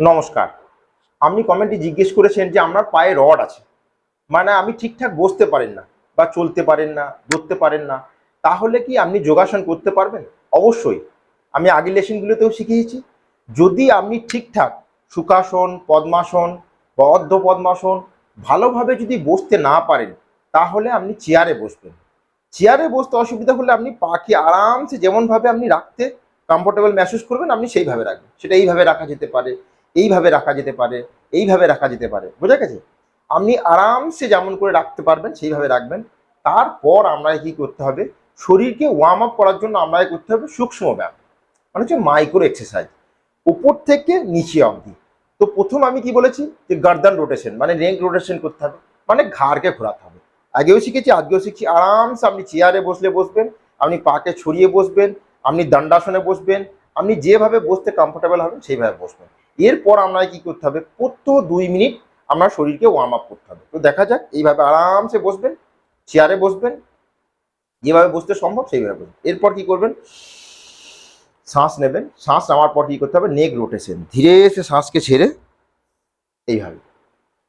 নমস্কার। আপনি কমেন্টে জিজ্ঞেস করেছেন যে আপনার পায়ে রড আছে। মানে আমি ঠিকঠাক বসতে পারেন না বা চলতে পারেন না, ধরতে পারেন না। তাহলে কি আপনি যোগাসন করতে পারবেন? অবশ্যই। আমি আগের লেসনগুলোতেও শিখিয়েছি। যদি আপনি ঠিকঠাক সুখাসন পদ্মাসন বা অর্ধ পদ্মাসন ভালোভাবে যদি বসতে না পারেন, তাহলে আপনি চেয়ারে বসবেন। চেয়ারে বসতে অসুবিধা হলে আপনি পাকে আরামসে যেমনভাবে আপনি রাখতে কমফোর্টেবল মেহসুস করবেন, আপনি সেইভাবে রাখবেন। সেটা এইভাবে রাখা যেতে পারে। এইভাবে রাখা যেতে পারে, এইভাবে রাখা যেতে পারে। বোঝা গেছে? আপনি আরামসে যেমন করে রাখতে পারবেন, সেইভাবে রাখবেন। তারপর আমরা কি করতে হবে? শরীরকে ওয়ার্ম আপ করার জন্য আমরা করতে হবে সূক্ষ্ম ব্যায়াম। মানে হচ্ছে মাইক্রো এক্সারসাইজ উপর থেকে নিচে অবধি। তো প্রথম আমি কি বলেছি? যে গার্দান রোটেশন মানে নেক রোটেশন করতে হবে। মানে ঘাড়কে ঘোরাতে হবে। আগেও শিখেছি, আজকেও শিখছি। আরামসে আপনি চেয়ারে বসলে বসবেন, আপনি পাকে ছড়িয়ে বসবেন, আপনি দণ্ডাসনে বসবেন, আপনি যেভাবে বসতে কমফোর্টেবল হবেন, সেইভাবে বসবেন। এরপর আমরা কি করতে হবে? প্রত্যহ দুই মিনিট আমরা শরীরকে ওয়ার্ম আপ করতে হবে। তো দেখা যাক, এইভাবে আরামসে বসবেন চেয়ারে বসবেন, যেভাবে বসতে সম্ভব সেইভাবে বসবেন। এরপর কি করবেন? শ্বাস নেবেন। শ্বাস নেওয়ার পর কি করতে হবে? Neck rotation. ধীরে এসে শ্বাসকে ছেড়ে এইভাবে।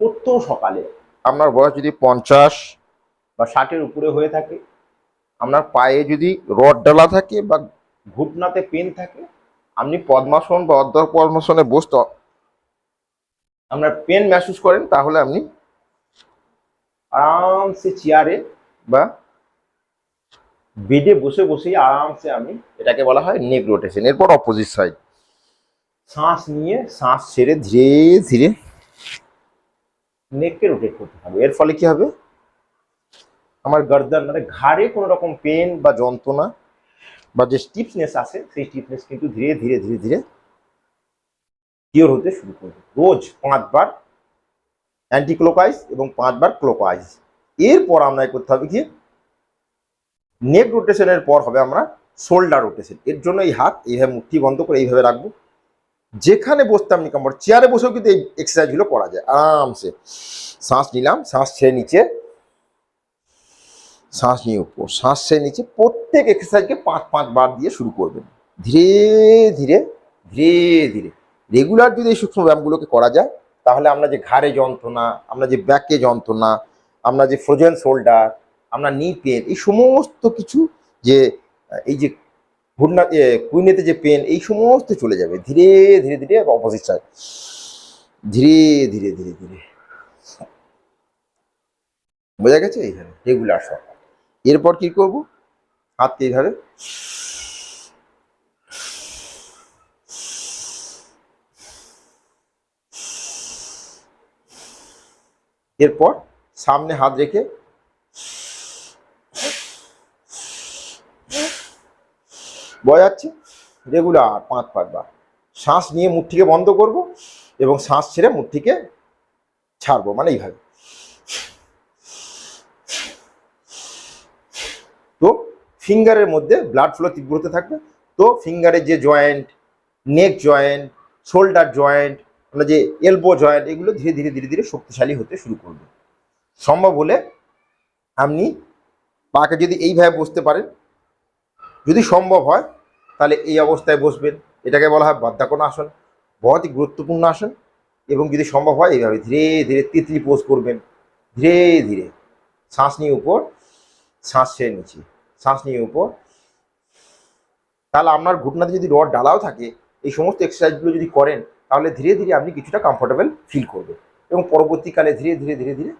প্রত্যহ সকালে আপনার বয়স যদি পঞ্চাশ বা ষাটের উপরে হয়ে থাকে, আপনার পায়ে যদি রড ডালা থাকে বা ঘুটনাতে পেন থাকে আপনি পদ্মাসন বা অর্ধ পদ্মাসনে বসতে আপনার পেন মেহসুস করেন, তাহলে আপনি আরামসে চেয়ারে বা বেডে বসে বসেই আরামসে আমি এটাকে বলা হয় নেক রোটেশন এরপর অপোজিট সাইড শ্বাস নিয়ে, শ্বাস ছেড়ে ধীরে ধীরে নেককে রোটেট করতে হবে। এর ফলে কি হবে? আমার গর্দান মানে ঘাড়ে কোনো রকম পেন বা যন্ত্রণা বা যে স্টিফনেস আছে, সেই স্টিফনেস কিন্তু ধীরে ধীরে ধীরে ধীরে কিওর হতে শুরু করবে। রোজ পাঁচবার অ্যান্টি ক্লোকাইজ এবং পাঁচবার ক্লোকাইজ এরপর আমরা করতে হবে কি? নেক রোটেশনের পর হবে আমরা শোল্ডার রোটেশন এর জন্য এই হাত এইভাবে মুঠি বন্ধ করে এইভাবে রাখব। যেখানে বসতাম নি কমফোর্ট চেয়ারে বসেও কিন্তু এই এক্সারসাইজগুলো করা যায়। আরামসে। শ্বাস নিলাম, শ্বাস ছেড়ে নিচে শ্বাস নিয়ে উপর, শ্বাস ছেড়ে নিচে প্রত্যেক এক্সারসাইজকে পাঁচ পাঁচ বার দিয়ে শুরু করবেন। ধীরে ধীরে ধীরে ধীরে। রেগুলার যদি এই সূক্ষ্ম ব্যায়ামগুলোকে করা যায়, তাহলে আমরা যে ঘাড়ে যন্ত্রণা, আমরা যে ব্যাকে যন্ত্রণা, আমরা যে ফ্রোজেন শোল্ডার আমরা নি পেন এই সমস্ত কিছু যে এই যে ঘূর্ণা কুইনেতে যে পেন এই সমস্ত চলে যাবে। ধীরে ধীরে ধীরে অপোজিট সাইড ধীরে ধীরে ধীরে ধীরে। বোঝা গেছে? এইখানে রেগুলার সব। এরপর কি করব? হাতকে এইভাবে এরপর সামনে হাত রেখে বোঝাচ্ছে রেগুলার পাঁচ পাঁচবার শ্বাস নিয়ে মুঠ থেকে বন্ধ করব এবং শ্বাস ছেড়ে মুঠিকে ছাড়বো মানে এইভাবে তো ফিঙ্গারের মধ্যে ব্লাড ফ্লো তীব্র হতে থাকবে। তো ফিঙ্গারের যে joint neck joint shoulder joint আমরা যে এলবো জয়েন্ট এগুলো ধীরে ধীরে ধীরে ধীরে শক্তিশালী হতে শুরু করবে। সম্ভব হলে আপনি পাকে যদি এইভাবে বসতে পারেন, যদি সম্ভব হয়, তাহলে এই অবস্থায় বসবেন। এটাকে বলা হয় বদ্ধাকোণ আসন। বহতই গুরুত্বপূর্ণ আসন। এবং যদি সম্ভব হয়, এইভাবে ধীরে ধীরে তিতলি পোজ করবেন। ধীরে ধীরে। শ্বাস নিয়ে উপর, শ্বাস ছেড়ে নিচে। শ্বাস নিয়ে উপর তাহলে আপনার ঘুটনাতে যদি রড ডালাও থাকে, এই সমস্ত এক্সারসাইজগুলো যদি করেন, তাহলে ধীরে ধীরে আপনি কিছুটা কমফোর্টেবল ফিল করবেন এবং পরবর্তীকালে ধীরে ধীরে ধীরে ধীরে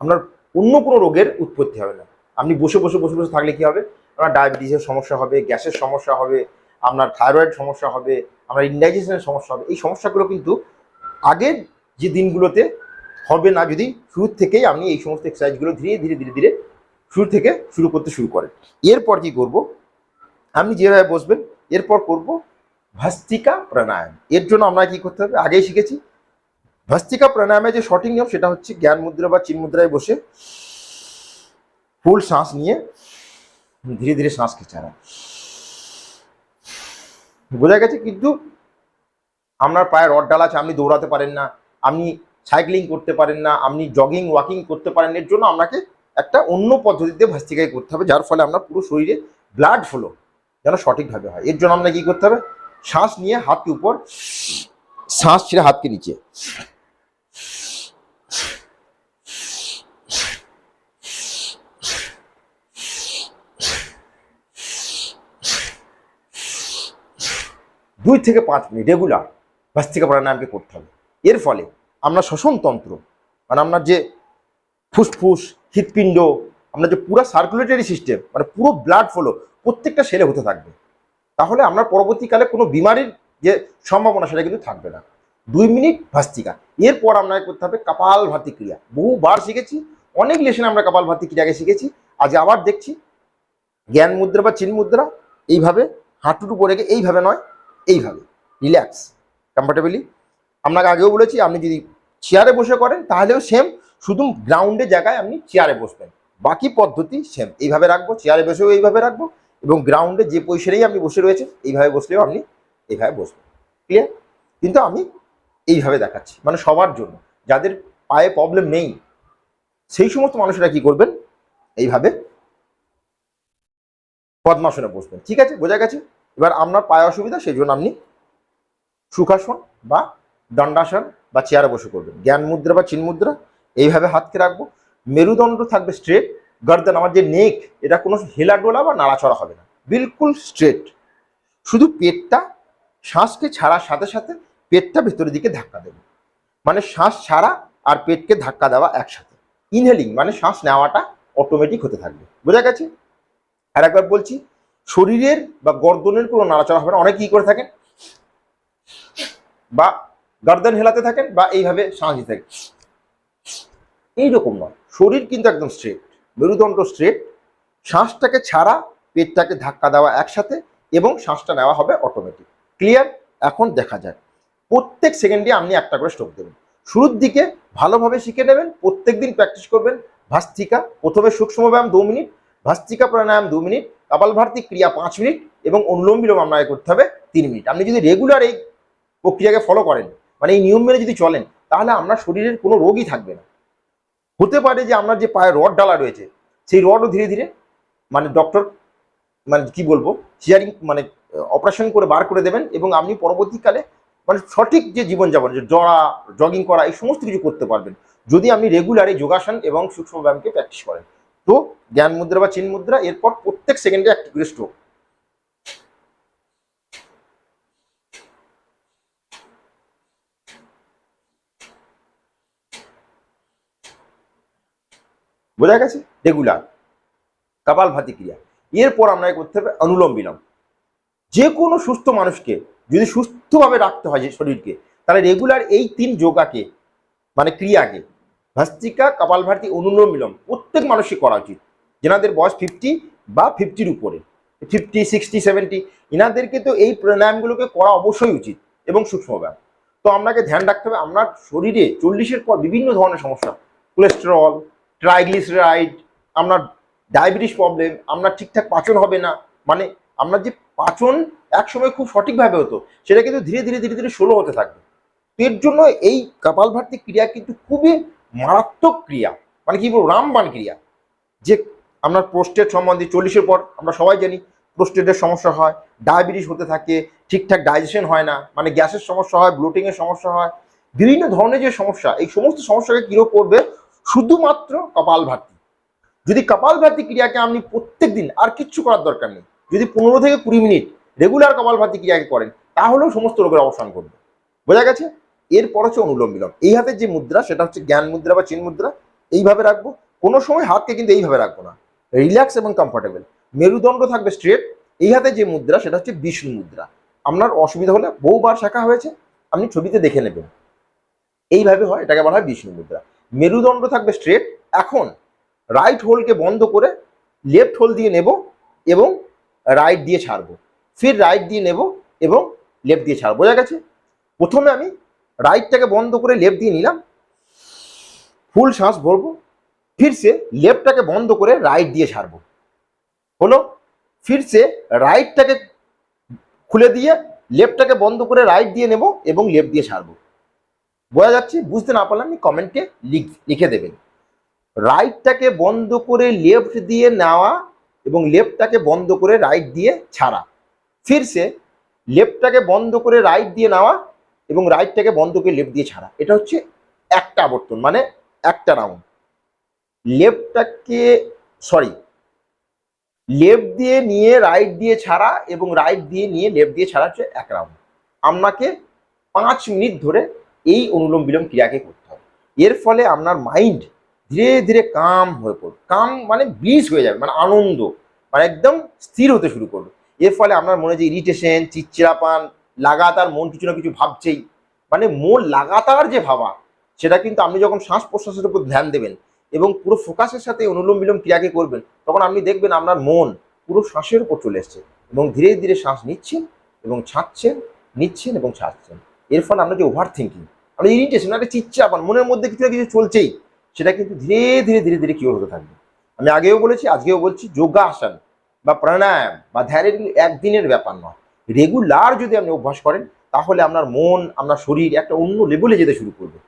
আপনার অন্য কোনো রোগের উৎপত্তি হবে না। আপনি বসে বসে বসে বসে থাকলে কি হবে? আপনার ডায়াবেটিসের সমস্যা হবে, গ্যাসের সমস্যা হবে, আপনার থাইরয়েড সমস্যা হবে, আপনার ইনডাইজেশনের সমস্যা হবে। এই সমস্যাগুলো কিন্তু আগের যে দিনগুলোতে হবে না, যদি শুরু থেকেই আপনি এই সমস্ত এক্সারসাইজগুলো ধীরে ধীরে ধীরে ধীরে শুরু থেকে শুরু করতে শুরু করেন। এরপর কি করব? আপনি যেভাবে বসবেন, এরপর করব ভাস্তিকা প্রাণায়াম। এর জন্য আমরা কি করতে হবে? আগেই শিখেছি। ভাস্তিকা প্রাণায়ামে যে সঠিক নিয়ম, সেটা হচ্ছে জ্ঞান মুদ্রা বা চিন মুদ্রায় বসে ফুল শ্বাস নিয়ে ধীরে ধীরে শ্বাসকে ছাড়া বোঝা গেছে কিন্তু আপনার পায়ে রড ডাল আছে, আপনি দৌড়াতে পারেন না, আপনি সাইক্লিং করতে পারেন না, আপনি জগিং ওয়াকিং করতে পারেন, এর জন্য আপনাকে একটা অন্য পদ্ধতিতে ভাস্তিকায় করতে হবে, যার ফলে আপনার পুরো শরীরে ব্লাড ফ্লো যেন সঠিকভাবে হয়। এর জন্য আপনাকে কী করতে হবে? শ্বাস নিয়ে হাতকে উপর, শ্বাস ছেড়ে হাতকে নিচে। দুই থেকে পাঁচ মিনিট রেগুলার ভাস্তিকা প্রাণায়ামকে করতে হবে। এর ফলে আমরা শ্বসনতন্ত্র মানে আপনার যে ফুসফুস, হৃৎপিণ্ড আপনার যে পুরো সার্কুলেটরি সিস্টেম মানে পুরো ব্লাড ফ্লো প্রত্যেকটা সেলে হতে থাকবে। তাহলে আমরা পরবর্তীকালে কোনো বিমারির যে সম্ভাবনা, সেটা কিন্তু থাকবে না। দুই মিনিট ভাস্তিকা। এরপর আপনাকে করতে হবে? কপাল ভাতি ক্রিয়া। বহুবার শিখেছি, অনেক লেসনে আমরা কপাল ভাতি ক্রিয়াকে শিখেছি। আজ আবার দেখছি, জ্ঞান মুদ্রা বা চিন মুদ্রা, এইভাবে হাঁটুটু করে রেখে এইভাবে নয়, এইভাবে। রিল্যাক্স কমফর্টেবলি আপনাকে আগেও বলেছি, আপনি যদি চেয়ারে বসে করেন, তাহলেও সেম শুধু গ্রাউন্ডে জায়গায় আপনি চেয়ারে বসবেন। বাকি পদ্ধতি সেম এইভাবে রাখব চেয়ারে বসেও এইভাবে রাখব এবং গ্রাউন্ডে যে পজিশনেই আপনি বসে রয়েছেন, এইভাবে বসলেও আপনি এইভাবে বসবেন। ক্লিয়ার কিন্তু আমি এইভাবে দেখাচ্ছি মানে সবার জন্য। যাদের পায়ে প্রবলেম নেই, সেই সমস্ত মানুষেরা কি করবেন? এইভাবে পদ্মাসনে বসবেন। ঠিক আছে? বোঝা গেছে? এবার আপনার পায়ে অসুবিধা, সেই জন্য আপনি সুখাসন বা দণ্ডাসন বা চেয়ারে বসে করবেন। জ্ঞান মুদ্রা বা চিন মুদ্রা এইভাবে হাতকে রাখব। মেরুদণ্ড থাকবে স্ট্রেট গর্দান আমার যে নেক এটা কোনো হেলাডোলা বা নাড়াচড়া হবে না। বিলকুল স্ট্রেট শুধু পেটটা, শ্বাসকে ছাড়ার সাথে সাথে পেটটা ভেতরের দিকে ধাক্কা দেবে। মানে শ্বাস ছাড়া আর পেটকে ধাক্কা দেওয়া একসাথে। ইনহেলিং মানে শ্বাস নেওয়াটা অটোমেটিক হতে থাকবে। বোঝা গেছে? আর একবার বলছি, শরীরের বা গর্দনের কোনো নাড়াচড়া হবে না। অনেক কি করে থাকেন? বা গর্দন হেলাতে থাকেন বা এইভাবে শ্বাস দিতে থাকেন। এইরকম নয়। শরীর কিন্তু একদম স্ট্রেট মেরুদণ্ড স্ট্রেট শ্বাসটাকে ছাড়া, পেটটাকে ধাক্কা দেওয়া একসাথে এবং শ্বাসটা নেওয়া হবে অটোমেটিক ক্লিয়ার এখন দেখা যায় প্রত্যেক সেকেন্ডে আপনি একটা করে স্ট্রোক দেবেন। শুরুর দিকে ভালোভাবে শিখে নেবেন প্রত্যেক দিন প্র্যাকটিস করবেন। ভাস্তিকা, প্রথমে সূক্ষ্ম ব্যায়াম দু মিনিট, ভাস্তিকা প্রাণায়াম দু মিনিট কপালভারতি ক্রিয়া পাঁচ মিনিট এবং অনুলোম বিলোম আপনাকে করতে হবে তিন মিনিট। আপনি যদি রেগুলার এই প্রক্রিয়াকে ফলো করেন মানে এই নিয়ম মেনে যদি চলেন, তাহলে আপনার শরীরের কোনো রোগই থাকবে না। হতে পারে যে আপনার যে পায়ে রড ডালা রয়েছে, সেই রডও ধীরে ধীরে মানে ডক্টর মানে কি বলব সিয়ারিং মানে অপারেশন করে বার করে দেবেন এবং আপনি পরবর্তীকালে মানে সঠিক যে জীবনযাপন, যে জড়া জগিং করা, এই সমস্ত কিছু করতে পারবেন। যদি আপনি রেগুলার এই যোগাসন এবং সূক্ষ্ম ব্যায়ামকে প্র্যাকটিস করেন। তো জ্ঞান মুদ্রা বা চিন মুদ্রা, এরপর প্রত্যেক সেকেন্ডে একটি করে স্ট্রোক বোঝা গেছে? রেগুলার। কপাল ভাতি ক্রিয়া। এরপর আপনাকে করতে হবে অনুলোম বিলোম। যে কোনো সুস্থ মানুষকে যদি সুস্থভাবে রাখতে হয় শরীরকে, তাহলে রেগুলার এই তিন যোগাকে মানে ক্রিয়াকে, ভাস্তিকা কপালভারতি অনুলোম বিলোম, প্রত্যেক মানুষই করা উচিত। যেনাদের বয়স ফিফটি বা ফিফটির উপরে। ফিফটি সিক্সটি সেভেন্টি ইনাদেরকে তো এই প্রাণায়ামগুলোকে করা অবশ্যই উচিত এবং সূক্ষ্ম ব্যায়াম। তো আপনাকে ধ্যান রাখতে হবে, আপনার শরীরে চল্লিশের পর বিভিন্ন ধরনের সমস্যা কোলেস্টেরল ট্রাইগ্লিসারাইড আপনার ডায়াবেটিস প্রবলেম আপনার ঠিকঠাক পাচন হবে না। মানে আপনার যে পাচন একসময় খুব সঠিকভাবে হতো, সেটা কিন্তু ধীরে ধীরে ধীরে ধীরে স্লো হতে থাকবে। এর জন্য এই কপালভারতি ক্রিয়া কিন্তু খুবই মারাত্মক ক্রিয়া। মানে কি বলব, রামবান ক্রিয়া। যে আপনার প্রোস্টেট সম্বন্ধে চল্লিশের পর আমরা সবাই জানি প্রোস্টেটের সমস্যা হয় ডায়াবেটিস হতে থাকে, ঠিকঠাক ডাইজেশন হয় না মানে গ্যাসের সমস্যা হয় ব্লোটিংয়ের সমস্যা হয়, বিভিন্ন ধরনের যে সমস্যা, এই সমস্ত সমস্যাকে কিরো করবে? শুধুমাত্র কপালভাতি। যদি কপাল কপালভাতি ক্রিয়াকে আপনি প্রত্যেক দিন আর কিচ্ছু করার দরকার নেই, যদি পনেরো থেকে কুড়ি মিনিট রেগুলার কপাল কপালভাতি ক্রিয়াকে করেন, তাহলেও সমস্ত রোগের অবসান করবে বোঝা গেছে? এরপর হচ্ছে অনুলোম বিলোম। এই হাতের যে মুদ্রা, সেটা হচ্ছে জ্ঞান মুদ্রা বা চিন মুদ্রা। এইভাবে রাখব। কোনো সময় হাতকে কিন্তু এইভাবে রাখব না। রিল্যাক্স এবং কমফর্টেবল। মেরুদণ্ড থাকবে স্ট্রেট। এই হাতে যে মুদ্রা, সেটা হচ্ছে বিষ্ণু মুদ্রা। আপনার অসুবিধা হলে বহুবার শেখা হয়েছে, আপনি ছবিতে দেখে নেবেন। এইভাবে হয়, এটাকে বলা হয় বিষ্ণু মুদ্রা। মেরুদণ্ড থাকবে স্ট্রেট এখন রাইট হোলকে বন্ধ করে লেফট হোল দিয়ে নেব এবং রাইট দিয়ে ছাড়বো। ফির রাইট দিয়ে নেব এবং লেফট দিয়ে ছাড়বো। বোঝা গেছে? প্রথমে আমি রাইটটাকে বন্ধ করে লেফট দিয়ে নিলাম। ফুল শ্বাস ভরবো। ফিরসে লেফটটাকে বন্ধ করে রাইট দিয়ে ছাড়বো। হলো? ফিরসে রাইটটাকে খুলে দিয়ে লেফটটাকে বন্ধ করে রাইট দিয়ে নেব এবং লেফট দিয়ে ছাড়বো। বোঝা যাচ্ছে, বুঝতে না পারলে আপনি কমেন্টে লিখে দেবেন। রাইটটাকে বন্ধ করে লেফট দিয়ে নেওয়া এবং লেফটটাকে বন্ধ করে রাইট দিয়ে ছাড়া। ফিরসে লেফটটাকে বন্ধ করে রাইট দিয়ে নেওয়া এবং রাইটটাকে বন্ধ করে লেফট দিয়ে ছাড়া। এটা হচ্ছে একটা আবর্তন মানে একটা রাউন্ড লেফটটাকে সরি লেফট দিয়ে নিয়ে রাইট দিয়ে ছাড়া এবং রাইট দিয়ে নিয়ে লেফট দিয়ে ছাড়া হচ্ছে এক রাউন্ড আপনাকে পাঁচ মিনিট ধরে এই অনুলোম বিলোম ক্রিয়াকে করতে হবে। এর ফলে আপনার মাইন্ড ধীরে ধীরে কাম হয়ে পড়বে। কাম মানে ব্লিজ হয়ে যাবে মানে আনন্দ মানে একদম স্থির হতে শুরু করবে। এর ফলে আপনার মনে যে ইরিটেশন চিচ্চিরাপান লাগাতার মন কিছু না কিছু ভাবছেই মানে মন লাগাতার যে ভাবা, সেটা কিন্তু আপনি যখন শ্বাস প্রশ্বাসের উপর ধ্যান দেবেন এবং পুরো ফোকাসের সাথে অনুলোম বিলোম ক্রিয়াকে করবেন, তখন আপনি দেখবেন আপনার মন পুরো শ্বাসের উপর চলে এসছে এবং ধীরে ধীরে শ্বাস নিচ্ছেন এবং ছাড়ছেন, নিচ্ছেন এবং ছাড়ছেন। এর ফলে আপনার যে ওভার থিঙ্কিং আপনি ইরিটেশন একটা চিচ্চাপান, মনের মধ্যে কিছু না কিছু চলছেই, সেটা কিন্তু ধীরে ধীরে ধীরে ধীরে কিওর হতে থাকবে। আমি আগেও বলেছি, আজকেও বলছি, যোগাসন বা প্রাণায়াম বা ধ্যানের একদিনের ব্যাপার নয়। রেগুলার যদি আপনি অভ্যাস করেন, তাহলে আপনার মন, আপনার শরীর একটা অন্য লেভেলে যেতে শুরু করবে।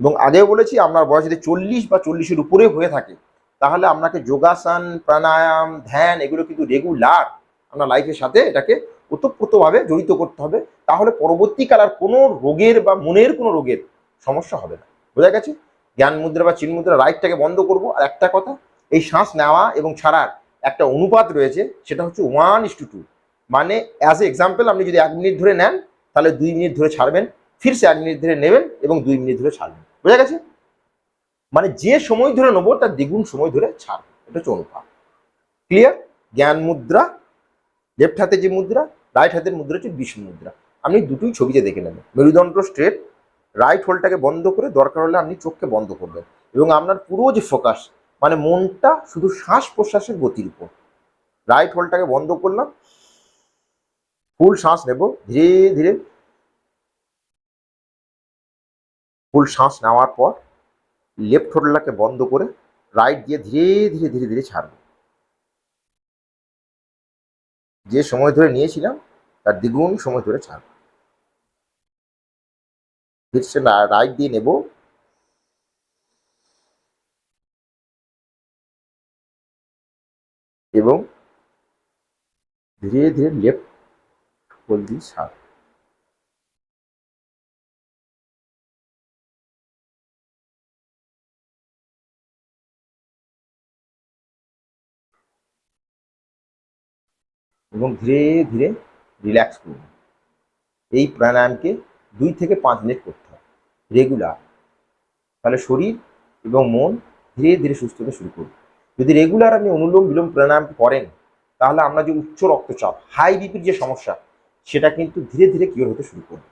এবং আগেও বলেছি, আপনার বয়স যদি চল্লিশ বা চল্লিশের উপরে হয়ে থাকে, তাহলে আপনাকে যোগাসন, প্রাণায়াম, ধ্যান, এগুলো কিন্তু রেগুলার আপনার লাইফের সাথে এটাকে ওতপ্রোতভাবে জড়িত করতে হবে, তাহলে পরবর্তীকাল আর কোনো রোগের বা মনের কোনো রোগের সমস্যা হবে না। বোঝা গেছে? জ্ঞান মুদ্রা বা চিন মুদ্রা রাইটটাকে বন্ধ করব। আর একটা কথা, এই শ্বাস নেওয়া এবং ছাড়ার একটা অনুপাত রয়েছে, সেটা হচ্ছে ওয়ান ইস টু টু। মানে অ্যাজ এ এক্সাম্পল আপনি যদি এক মিনিট ধরে নেন, তাহলে দুই মিনিট ধরে ছাড়বেন ফিরসে এক মিনিট ধরে নেবেন এবং দুই মিনিট ধরে ছাড়বেন। বোঝা গেছে? মানে যে সময় ধরে নেব, তার দ্বিগুণ সময় ধরে ছাড়বেন এটা হচ্ছে অনুপাত। ক্লিয়ার জ্ঞান মুদ্রা লেফট হাতে যে মুদ্রা রাইট হাতের মুদ্রা হচ্ছে বিষ্ণু মুদ্রা। আপনি দুটোই ছবিতে দেখে নেবেন। মেরুদণ্ড স্ট্রেট রাইট হোলটাকে বন্ধ করে দরকার হলে আপনি চোখকে বন্ধ করবেন এবং আপনার পুরো যে ফোকাস মানে মনটা শুধু শ্বাস প্রশ্বাসের গতির উপর। রাইট হোলটাকে বন্ধ করলাম। ফুল শ্বাস নেব। ধীরে ধীরে। ফুল শ্বাস নেওয়ার পর লেফট হোলটাকে বন্ধ করে রাইট দিয়ে ধীরে ধীরে ধীরে ধীরে ছাড়ব। যে সময় ধরে নিয়েছিলাম, তার দ্বিগুণ সময় ধরে ছাড়ব ফিরছে না রাইট দিয়ে নেব। এবং ধীরে ধীরে লেফট হোল দিয়ে ছাড়। এবং ধীরে ধীরে রিল্যাক্স করুন। এই প্রাণায়ামকে দুই থেকে পাঁচ মিনিট করতে হবে রেগুলার তাহলে শরীর এবং মন ধীরে ধীরে সুস্থ হতে শুরু করবে। যদি রেগুলার আপনি অনুলোম বিলোম প্রাণায়াম করেন, তাহলে আমরা যে উচ্চ রক্তচাপ হাই বিপির যে সমস্যা, সেটা কিন্তু ধীরে ধীরে কিওর হতে শুরু করবে।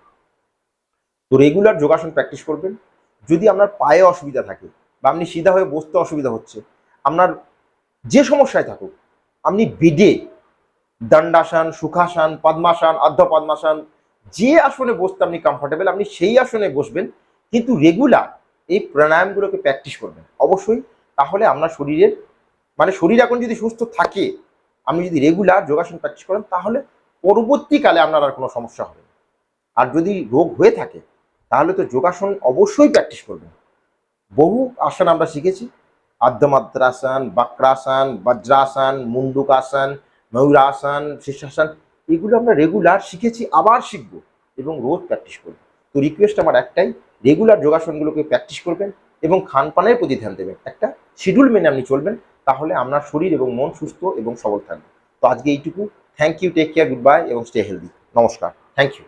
তো রেগুলার যোগাসন প্র্যাকটিস করবেন। যদি আপনার পায়ে অসুবিধা থাকে বা আপনি সিধা হয়ে বসতে অসুবিধা হচ্ছে, আপনার যে সমস্যায় থাকুক, আপনি বেডে দণ্ডাসন, সুখাসন, পদ্মাসন অর্ধ পদ্মাসন যে আসনে বসতে আপনি কমফোর্টেবল আপনি সেই আসনে বসবেন। কিন্তু রেগুলার এই প্রাণায়ামগুলোকে প্র্যাকটিস করবেন। অবশ্যই, তাহলে আপনার শরীরের মানে শরীর এখন যদি সুস্থ থাকে, আপনি যদি রেগুলার যোগাসন প্র্যাকটিস করেন, তাহলে পরবর্তীকালে আপনার আর কোনো সমস্যা হবে আর যদি রোগ হয়ে থাকে, তাহলে তো যোগাসন অবশ্যই প্র্যাকটিস করবেন। বহু আসন আমরা শিখেছি। আর্ধমাত্রাসন বাক্রাসন, বজ্রাসন, মুন্ডুকাসন ময়ূরাসন শীর্ষাসন এগুলো আমরা রেগুলার শিখেছি, আবার শিখব এবং রোজ প্র্যাকটিস করব। তো রিকোয়েস্ট আমার একটাই রেগুলার যোগাসনগুলোকে প্র্যাকটিস করবেন এবং খানপানের প্রতি ধ্যান দেবেন। একটা শিডিউল মেনে আপনি চলবেন, তাহলে আপনার শরীর এবং মন সুস্থ এবং সবল থাকবে। তো আজকে এইটুকু। Thank you take care good bye এবং স্টে হেলদি নমস্কার। Thank you